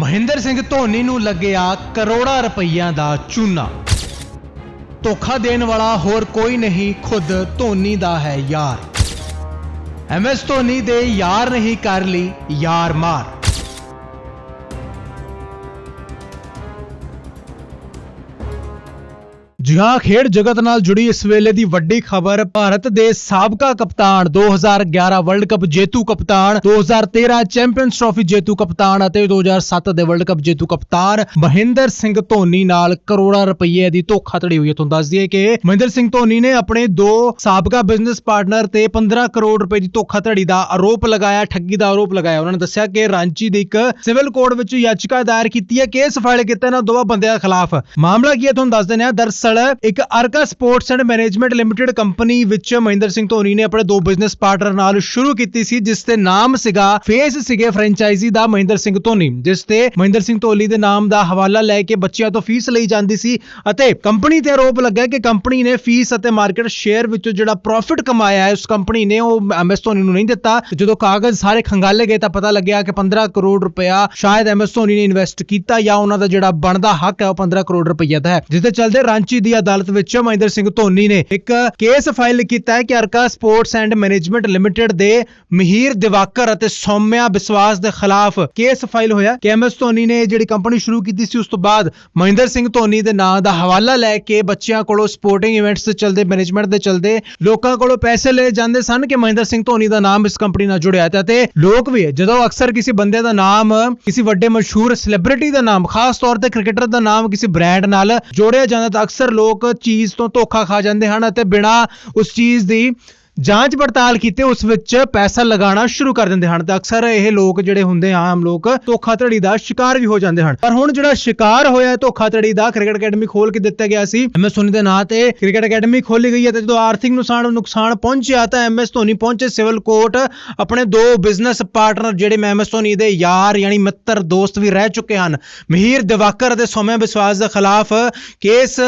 ਮਹਿੰਦਰ ਸਿੰਘ ਧੋਨੀ ਨੂੰ ਲੱਗਿਆ ਕਰੋੜਾਂ ਰੁਪਈਆਂ ਦਾ ਚੂਨਾ। ਧੋਖਾ ਦੇਣ ਵਾਲਾ ਹੋਰ ਕੋਈ ਨਹੀਂ, ਖੁਦ ਧੋਨੀ ਦਾ ਹੈ ਯਾਰ। ਐਮਐਸ ਧੋਨੀ ਦੇ ਯਾਰ ਨਹੀਂ ਕਰ ਲਈ, ਯਾਰ ਮਾਰ। ਜੀ ਹਾਂ ਖੇਡ ਜਗਤ ਨਾਲ ਜੁੜੀ ਇਸ ਵੇਲੇ ਦੀ ਵੱਡੀ ਖਬਰ, ਭਾਰਤ ਦੇ ਸਾਬਕਾ ਕਪਤਾਨ 2011 ਵਰਲਡ ਕੱਪ ਜੇਤੂ ਕਪਤਾਨ 2013 ਚੈਂਪੀਅਨਸ ਟਰਾਫੀ ਜੇਤੂ ਕਪਤਾਨ ਅਤੇ 2007 ਦੇ ਵਰਲਡ ਕੱਪ ਜੇਤੂ ਕਪਤਾਨ ਮਹਿੰਦਰ ਸਿੰਘ ਧੋਨੀ ਨਾਲ ਕਰੋੜਾਂ ਰੁਪਏ ਦੀ ਧੋਖਾਧੜੀ ਹੋਈ ਹੈ। ਤੁਹਾਨੂੰ ਦੱਸ ਦਈਏ ਕਿ ਮਹਿੰਦਰ ਸਿੰਘ ਧੋਨੀ ਨੇ ਆਪਣੇ ਦੋ ਸਾਬਕਾ ਬਿਜ਼ਨਸ ਪਾਰਟਨਰ ਤੇ 15 ਕਰੋੜ ਰੁਪਏ ਦੀ ਧੋਖਾਧੜੀ ਦਾ ਆਰੋਪ ਲਗਾਇਆ, ਠੱਗੀ ਦਾ ਆਰੋਪ ਲਗਾਇਆ। ਉਹਨਾਂ ਨੇ ਦੱਸਿਆ ਕਿ ਰਾਂਚੀ ਦੇ ਇੱਕ ਸਿਵਲ ਕੋਰਟ ਵਿੱਚ ਯਾਚਿਕਾ ਦਾਇਰ ਕੀਤੀ ਹੈ। ਕੇਸ ਫਾਈਲ ਕੀਤਾ ਇਹਨਾਂ ਦੋਵਾਂ ਬੰਦਿਆਂ ਖਿਲਾਫ। ਮਾਮਲਾ ਕੀ ਹੈ? ਤੁਹਾਨੂੰ ਦੱਸ ਦਿੰਦੇ ਹਾਂ। ਦਰਸਲ ਇੱਕ Arka sports and management limited company ਵਿੱਚ ਮਹਿੰਦਰ ਸਿੰਘ ਧੋਨੀ ਨੇ ਆਪਣੇ ਦੋ ਬਿਜ਼ਨਸ ਪਾਰਟਨਰ ਨਾਲ ਸ਼ੁਰੂ ਕੀਤੀ ਸੀ, ਜਿਸ ਦੇ ਨਾਮ ਸੀਗਾ ਫੇਸ ਸੀਗੇ ਫਰੈਂਚਾਈਜ਼ੀ ਦਾ ਮਹਿੰਦਰ ਸਿੰਘ ਧੋਨੀ, ਜਿਸ ਤੇ ਮਹਿੰਦਰ ਸਿੰਘ ਧੋਨੀ ਦੇ ਨਾਮ ਦਾ ਹਵਾਲਾ ਲੈ ਕੇ ਬੱਚਿਆਂ ਤੋਂ ਫੀਸ ਲਈ ਜਾਂਦੀ ਸੀ ਅਤੇ ਕੰਪਨੀ ਤੇ ਆਰੋਪ ਲੱਗਾ ਕਿ ਕੰਪਨੀ ਨੇ ਫੀਸ ਅਤੇ ਮਾਰਕੀਟ ਸ਼ੇਅਰ ਵਿੱਚੋਂ ਜਿਹੜਾ ਪ੍ਰੋਫਿਟ ਕਮਾਇਆ ਹੈ, ਉਸ ਕੰਪਨੀ ਨੇ ਉਹ ਐਮਐਸ ਧੋਨੀ ਨੂੰ ਨਹੀਂ ਦਿੱਤਾ। ਜਦੋਂ ਕਾਗਜ਼ ਸਾਰੇ ਖੰਗਾਲੇ ਗਏ ਤਾਂ ਪਤਾ ਲੱਗਿਆ ਕਿ 15 ਕਰੋੜ ਰੁਪਇਆ ਸ਼ਾਇਦ ਐਮਐਸ ਧੋਨੀ ਨੇ ਇਨਵੈਸਟ ਕੀਤਾ ਜਾਂ ਉਹਨਾਂ ਦਾ ਜਿਹੜਾ ਬਣਦਾ ਹੱਕ ਹੈ, ਉਹ 15 ਕਰੋੜ ਰੁਪਇਆ ਦਾ ਹੈ, ਜਿਸ ਦੇ ਚੱਲਦੇ ਰਾਂਚੀ ਦੀ ਅਦਾਲਤ ਵਿੱਚ ਮਹਿੰਦਰ ਸਿੰਘ ਧੋਨੀ ਨੇ ਇੱਕ ਕੇਸ ਫਾਈਲ ਕੀਤਾ ਹੈ ਕਿ Arka sports and management limited ਦੇ ਮਹੀਰ ਦਿਵਾਕਰ ਅਤੇ ਸੌਮਿਆ ਵਿਸ਼ਵਾਸ ਦੇ ਖਿਲਾਫ ਕੇਸ ਫਾਈਲ ਹੋਇਆ ਕਿ ਧੋਨੀ ਨੇ ਜਿਹੜੀ ਕੰਪਨੀ ਸ਼ੁਰੂ ਕੀਤੀ ਸੀ, ਉਸ ਤੋਂ ਬਾਅਦ ਮਹਿੰਦਰ ਸਿੰਘ ਧੋਨੀ ਦੇ ਨਾਂ ਦਾ ਹਵਾਲਾ ਲੈ ਕੇ ਬੱਚਿਆਂ ਕੋਲੋਂ ਸਪੋਰਟਿੰਗ ਇਵੈਂਟਸ ਦੇ ਚੱਲਦੇ, ਮੈਨੇਜਮੈਂਟ ਦੇ ਚੱਲਦੇ, ਲੋਕਾਂ ਕੋਲੋਂ ਪੈਸੇ ਲਏ ਜਾਂਦੇ ਸਨ ਕਿ ਮਹਿੰਦਰ ਸਿੰਘ ਧੋਨੀ ਦਾ ਨਾਮ ਇਸ ਕੰਪਨੀ ਨਾਲ ਜੁੜਿਆ ਹੈ। ਤੇ ਲੋਕ ਵੀ ਜਦੋਂ ਅਕਸਰ ਕਿਸੇ ਬੰਦੇ ਦਾ ਨਾਮ, ਕਿਸੇ ਵੱਡੇ ਮਸ਼ਹੂਰ ਸੈਲੀਬ੍ਰਿਟੀ ਦਾ ਨਾਮ, ਖਾਸ ਤੌਰ ਤੇ ਕ੍ਰਿਕਟਰ ਦਾ ਨਾਮ ਕਿਸੇ ਬ੍ਰਾਂਡ ਨਾਲ ਜੋੜਿਆ ਜਾਂਦਾ, ਤਾਂ ਅਕਸਰ ਲੋਕ ਚੀਜ਼ ਤੋਂ ਧੋਖਾ ਖਾ ਜਾਂਦੇ ਹਨ ਅਤੇ ਬਿਨਾਂ ਉਸ ਚੀਜ਼ ਦੀ ਜਾਂਚ ਪੜਤਾਲ ਕੀਤੇ, ਉਸ ਵਿੱਚ ਪੈਸਾ ਲਗਾਉਣਾ ਸ਼ੁਰੂ ਕਰ ਦਿੰਦੇ ਹਨ ਤਾਂ ਅਕਸਰ ਇਹ ਲੋਕ ਜਿਹੜੇ ਹੁੰਦੇ ਆ, ਆਮ ਲੋਕ ਧੋਖਾਧੜੀ ਦਾ ਸ਼ਿਕਾਰ ਵੀ ਹੋ ਜਾਂਦੇ ਹਨ। ਪਰ ਹੁਣ ਜਿਹੜਾ ਸ਼ਿਕਾਰ ਹੋਇਆ, ਧੋਖਾਧੜੀ ਦਾ ਕ੍ਰਿਕਟ ਅਕੈਡਮੀ ਖੋਲ ਕੇ ਦਿੱਤਾ ਗਿਆ ਸੀ। ਐਮਐਸ ਧੋਨੀ ਦੇ ਨਾਂ ਤੇ ਕ੍ਰਿਕਟ ਅਕੈਡਮੀ ਖੋਲੀ ਗਈ ਹੈ ਤੇ ਜਦੋਂ ਆਰਥਿਕ ਨੁਕਸਾਨ ਨੁਕਸਾਨ ਪਹੁੰਚਿਆ ਤਾਂ ਐਮਐਸ ਧੋਨੀ ਪਹੁੰਚੇ ਸਿਵਲ ਕੋਰਟ। ਆਪਣੇ ਦੋ ਬਿਜ਼ਨਸ ਪਾਰਟਨਰ ਜਿਹੜੇ ਐਮਐਸ ਧੋਨੀ ਦੇ ਯਾਰ ਯਾਨੀ ਮਿੱਤਰ, ਦੋਸਤ ਵੀ ਰਹਿ ਚੁੱਕੇ ਹਨ। ਮਹੀਰ ਦਿਵਾਕਰ ਅਤੇ ਸੋਮਿਆ ਵਿਸ਼ਵਾਸ ਦੇ ਖਿਲਾਫ ਕੇਸ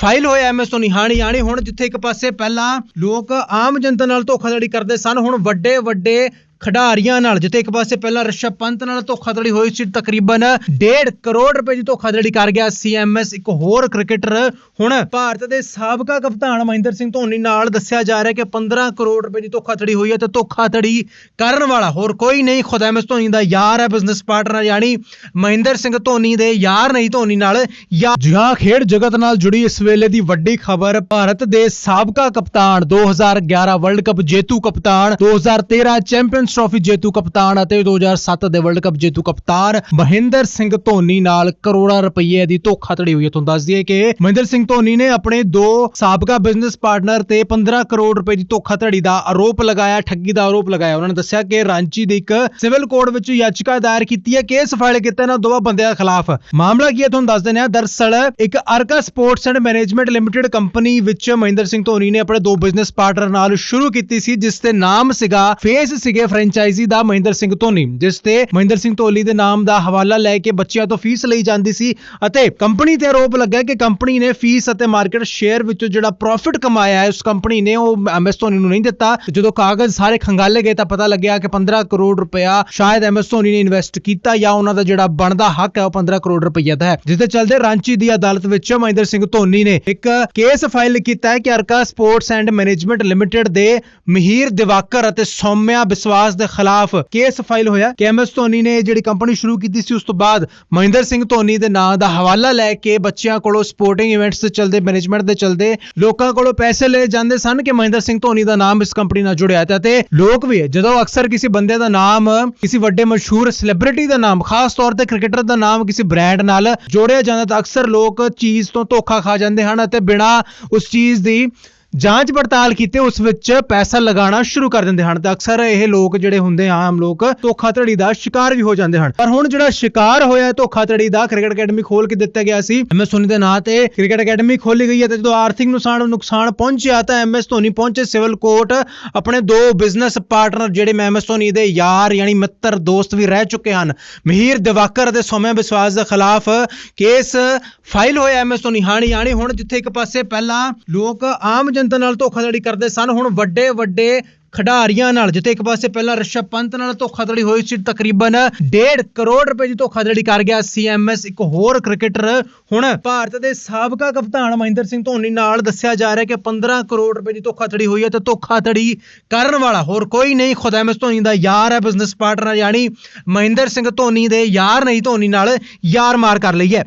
ਫਾਈਲ ਹੋਇਆ ਐਮਐਸ ਧੋਨੀ। ਹਾਣੀ ਯਾਨੀ ਹੁਣ ਜਿੱਥੇ ਇੱਕ ਪਾਸੇ ਪਹਿਲਾਂ ਲੋਕ ਆਮ ਜਨਤਾ ਨਾਲ ਧੋਖਾਧੜੀ ਕਰਦੇ ਸਨ। ਹੁਣ ਵੱਡੇ ਵੱਡੇ ਖਿਡਾਰੀਆਂ ਨਾਲ। ਜਿੱਥੇ ਇੱਕ ਪਾਸੇ ਪਹਿਲਾਂ ਰਿਸ਼ਵ ਪੰਤ ਨਾਲ ਧੋਖਾਧੜੀ ਹੋਈ ਸੀ, ਤਕਰੀਬਨ 1.5 ਕਰੋੜ ਰੁਪਏ ਦੀ ਧੋਖਾਧੜੀ ਕਰ ਗਿਆ ਸੀਐਮਐਸ। ਇੱਕ ਹੋਰ ਕ੍ਰਿਕਟਰ ਹੁਣ ਭਾਰਤ ਦੇ ਸਾਬਕਾ ਕਪਤਾਨ ਮਹਿੰਦਰ ਸਿੰਘ ਧੋਨੀ ਨਾਲ ਦੱਸਿਆ ਜਾ ਰਿਹਾ ਕਿ 15 ਕਰੋੜ ਰੁਪਏ ਦੀ ਧੋਖਾਧੜੀ ਹੋਈ ਹੈ ਤੇ ਧੋਖਾਧੜੀ ਕਰਨ ਵਾਲਾ ਹੋਰ ਕੋਈ ਨਹੀਂ। ਖੁਦ ਐਮਐਸ ਧੋਨੀ ਦਾ ਯਾਰ ਹੈ ਬਿਜ਼ਨਸ ਪਾਰਟਨਰ ਯਾਨੀ ਮਹਿੰਦਰ ਸਿੰਘ ਧੋਨੀ ਦੇ ਯਾਰ ਨਹੀਂ ਧੋਨੀ ਨਾਲ। ਯਾਰ ਖੇਡ ਜਗਤ ਨਾਲ ਜੁੜੀ ਇਸ ਵੇਲੇ ਦੀ ਵੱਡੀ ਖਬਰ, ਭਾਰਤ ਦੇ ਸਾਬਕਾ ਕਪਤਾਨ 2011 ਵਰਲਡ ਕੱਪ ਜੇਤੂ ਕਪਤਾਨ 2013 ਚੈਂਪੀਅਨਸ ਟਰਾਫੀ ਜੇਤੂ ਕਪਤਾਨ ਅਤੇ 2007 ਦੇ ਵਰਲਡ ਕੱਪ ਜੇਤੂ ਕਪਤਾਨ ਮਹਿੰਦਰ ਸਿੰਘ ਧੋਨੀ ਨਾਲ ਕਰੋੜਾਂ ਰੁਪਏ ਦੀ ਧੋਖਾਧੜੀ ਹੋਈ। ਹੈ ਤੁਹਾਨੂੰ ਦੱਸ ਦਈਏ ਕਿ ਮਹਿੰਦਰ ਸਿੰਘ ਧੋਨੀ ਨੇ ਆਪਣੇ ਦੋ ਸਾਬਕਾ ਬਿਜ਼ਨਸ ਪਾਰਟਨਰ ਤੇ 15 ਕਰੋੜ ਰੁਪਏ ਦੀ ਧੋਖਾਧੜੀ ਦਾ ਆਰੋਪ ਲਗਾਇਆ, ਠੱਗੀ ਦਾ ਆਰੋਪ ਲਗਾਇਆ। ਉਹਨਾਂ ਨੇ ਦੱਸਿਆ ਕਿ ਰਾਂਚੀ ਦੇ ਇੱਕ ਸਿਵਲ ਕੋਰਟ ਵਿੱਚ ਯਾਚਿਕਾ ਦਾਇਰ ਕੀਤੀ ਹੈ। ਕੇਸ ਫਾਈਲ ਕੀਤਾ ਇਹਨਾਂ ਦੋਵਾਂ ਬੰਦਿਆਂ ਖਿਲਾਫ। ਮਾਮਲਾ ਕੀ ਹੈ? ਤੁਹਾਨੂੰ ਦੱਸ ਦਿੰਦੇ ਹਾਂ। ਦਰਸਲ ਇੱਕ Arka sports and management limited company ਵਿੱਚ ਮਹਿੰਦਰ ਸਿੰਘ ਧੋਨੀ ਨੇ ਆਪਣੇ ਦੋ ਬਿਜ਼ਨਸ ਪਾਰਟਨਰ ਨਾਲ ਸ਼ੁਰੂ ਕੀਤੀ ਸੀ, ਜਿਸ ਦੇ ਨਾਮ ਸੀਗਾ ਫੇਸ ਸੀਗੇ ਫਰੈਂਚਾਈਜ਼ੀ ਦਾ ਮਹਿੰਦਰ ਸਿੰਘ ਧੋਨੀ, ਜਿਸ ਤੇ ਮਹਿੰਦਰ ਸਿੰਘ ਧੋਲੀ ਦੇ ਨਾਮ ਦਾ ਹਵਾਲਾ ਲੈ ਕੇ ਬੱਚਿਆਂ ਤੋਂ ਫੀਸ ਲਈ ਜਾਂਦੀ ਸੀ ਅਤੇ ਕੰਪਨੀ ਤੇ ਆਰੋਪ ਲੱਗਾ ਕਿ ਕੰਪਨੀ ਨੇ ਫੀਸ ਅਤੇ ਮਾਰਕੀਟ ਸ਼ੇਅਰ ਵਿੱਚੋਂ ਜਿਹੜਾ ਪ੍ਰੋਫਿਟ ਕਮਾਇਆ ਹੈ, ਉਸ ਕੰਪਨੀ ਨੇ ਉਹ ਐਮਐਸ ਧੋਨੀ ਨੂੰ ਨਹੀਂ ਦਿੱਤਾ। ਜਦੋਂ ਕਾਗਜ਼ ਸਾਰੇ ਖੰਗਾਲੇ ਗਏ ਤਾਂ ਪਤਾ ਲੱਗਿਆ ਕਿ 15 ਕਰੋੜ ਰੁਪਇਆ ਸ਼ਾਇਦ ਐਮਐਸ ਧੋਨੀ ਨੇ ਇਨਵੈਸਟ ਕੀਤਾ ਜਾਂ ਉਹਨਾਂ ਦਾ ਜਿਹੜਾ ਬਣਦਾ ਹੱਕ ਹੈ, ਉਹ 15 ਕਰੋੜ ਰੁਪਇਆ ਦਾ ਹੈ। ਜਿਸ ਦੇ ਚੱਲਦੇ ਰਾਂਚੀ ਦੀ ਅਦਾਲਤ ਵਿੱਚ ਮਹਿੰਦਰ ਸਿੰਘ ਧੋਨੀ ਨੇ ਇੱਕ ਕੇਸ ਫਾਈਲ ਕੀਤਾ ਹੈ ਕਿ Arka sports and management limited ਦੇ ਮਹੀਰ ਦਿਵਾਕਰ ਅਤੇ ਸੌਮਿਆ ਵਿਸ਼ਵਾਸ ਦੇ ਖਿਲਾਫ ਕੇਸ ਫਾਈਲ ਹੋਇਆ। ਕਿ ਐਮਐਸ ਧੋਨੀ ਨੇ ਜਿਹੜੀ ਕੰਪਨੀ ਸ਼ੁਰੂ ਕੀਤੀ ਸੀ, ਉਸ ਤੋਂ ਬਾਅਦ ਮਹਿੰਦਰ ਸਿੰਘ ਧੋਨੀ ਦੇ ਨਾਂ ਦਾ ਹਵਾਲਾ ਲੈ ਕੇ ਬੱਚਿਆਂ ਕੋਲੋਂ ਸਪੋਰਟਿੰਗ ਇਵੈਂਟਸ ਦੇ ਚੱਲਦੇ ਮੈਨੇਜਮੈਂਟ ਦੇ ਚੱਲਦੇ, ਲੋਕਾਂ ਕੋਲੋਂ ਪੈਸੇ ਲਏ ਜਾਂਦੇ ਸਨ ਕਿ ਮਹਿੰਦਰ ਸਿੰਘ ਧੋਨੀ ਦਾ ਨਾਮ ਇਸ ਕੰਪਨੀ ਨਾਲ ਜੁੜਿਆ ਹੈ। ਤੇ ਲੋਕ ਵੀ ਜਦੋਂ ਅਕਸਰ ਕਿਸੇ ਬੰਦੇ ਦਾ ਨਾਮ, ਕਿਸੇ ਵੱਡੇ ਮਸ਼ਹੂਰ ਸੈਲੀਬ੍ਰਿਟੀ ਦਾ ਨਾਮ, ਖਾਸ ਤੌਰ ਤੇ ਕ੍ਰਿਕਟਰ ਦਾ ਨਾਮ ਕਿਸੇ ਬ੍ਰਾਂਡ ਨਾਲ ਜੋੜਿਆ ਜਾਂਦਾ, ਤਾਂ ਅਕਸਰ ਲੋਕ ਚੀਜ਼ ਤੋਂ ਧੋਖਾ ਖਾ ਜਾਂਦੇ ਹਨ ਅਤੇ ਬਿਨਾਂ ਉਸ ਚੀਜ਼ ਦੀ ਜਾਂਚ ਪੜਤਾਲ ਕੀਤੇ, ਉਸ ਵਿੱਚ ਪੈਸਾ ਲਗਾਉਣਾ ਸ਼ੁਰੂ ਕਰ ਦਿੰਦੇ ਹਨ। ਤਾਂ ਅਕਸਰ ਇਹ ਲੋਕ ਜਿਹੜੇ ਹੁੰਦੇ ਆ, ਆਮ ਲੋਕ, ਧੋਖਾਧੜੀ ਦਾ ਸ਼ਿਕਾਰ ਵੀ ਹੋ ਜਾਂਦੇ ਹਨ। ਪਰ ਹੁਣ ਜਿਹੜਾ ਸ਼ਿਕਾਰ ਹੋਇਆ, ਧੋਖਾਧੜੀ ਦਾ ਕ੍ਰਿਕਟ ਅਕੈਡਮੀ ਖੋਲ ਕੇ ਦਿੱਤਾ ਗਿਆ ਸੀ। ਐਮਐਸ ਧੋਨੀ ਦੇ ਨਾਂ ਤੇ ਕ੍ਰਿਕਟ ਅਕੈਡਮੀ ਖੋਲੀ ਗਈ ਹੈ ਤੇ ਜਦੋਂ ਆਰਥਿਕ ਨੁਕਸਾਨ ਨੁਕਸਾਨ ਪਹੁੰਚਿਆ, ਤਾਂ ਐਮਐਸ ਧੋਨੀ ਪਹੁੰਚੇ ਸਿਵਲ ਕੋਰਟ। ਆਪਣੇ ਦੋ ਬਿਜ਼ਨਸ ਪਾਰਟਨਰ ਜਿਹੜੇ ਐਮਐਸ ਧੋਨੀ ਦੇ ਯਾਰ ਯਾਨੀ ਮਿੱਤਰ, ਦੋਸਤ ਵੀ ਰਹਿ ਚੁੱਕੇ ਹਨ। ਮਹੀਰ ਦਿਵਾਕਰ ਅਤੇ ਸੋਮਿਆ ਵਿਸ਼ਵਾਸ ਦੇ ਖਿਲਾਫ ਕੇਸ ਫਾਈਲ ਹੋਇਆ ਐਮਐਸ ਧੋਨੀ। ਹਾਣੀ ਯਾਨੀ ਹੁਣ ਜਿੱਥੇ ਇੱਕ ਪਾਸੇ ਪਹਿਲਾਂ ਲੋਕ ਆਮ ਜਨਤਾ ਨਾਲ ਧੋਖਾਧੜੀ ਕਰਦੇ ਸਨ। ਹੁਣ ਵੱਡੇ ਵੱਡੇ ਖਿਡਾਰੀਆਂ ਨਾਲ, ਜਿੱਥੇ ਇੱਕ ਪਾਸੇ ਪਹਿਲਾਂ ਰਿਸ਼ਵ ਪੰਤ ਨਾਲ ਧੋਖਾਧੜੀ ਹੋਈ ਸੀ, ਤਕਰੀਬਨ 1.5 ਕਰੋੜ ਰੁਪਏ ਦੀ ਧੋਖਾਧੜੀ ਕਰ ਗਿਆ ਸੀਐਮਐਸ। ਇੱਕ ਹੋਰ ਕ੍ਰਿਕਟਰ ਹੁਣ ਭਾਰਤ ਦੇ ਸਾਬਕਾ ਕਪਤਾਨ ਮਹਿੰਦਰ ਸਿੰਘ ਧੋਨੀ ਨਾਲ ਦੱਸਿਆ ਜਾ ਰਿਹਾ ਕਿ 15 ਕਰੋੜ ਰੁਪਏ ਦੀ ਧੋਖਾਧੜੀ ਹੋਈ ਹੈ ਤੇ ਧੋਖਾਧੜੀ ਕਰਨ ਵਾਲਾ ਹੋਰ ਕੋਈ ਨਹੀਂ। ਖੁਦ ਐਮਐਸ ਧੋਨੀ ਦਾ ਯਾਰ ਹੈ ਬਿਜ਼ਨਸ ਪਾਰਟਨਰ ਯਾਨੀ ਮਹਿੰਦਰ ਸਿੰਘ ਧੋਨੀ ਦੇ ਯਾਰ ਨਹੀਂ, ਧੋਨੀ ਨਾਲ ਯਾਰ ਮਾਰ ਕਰ ਲਈ ਹੈ।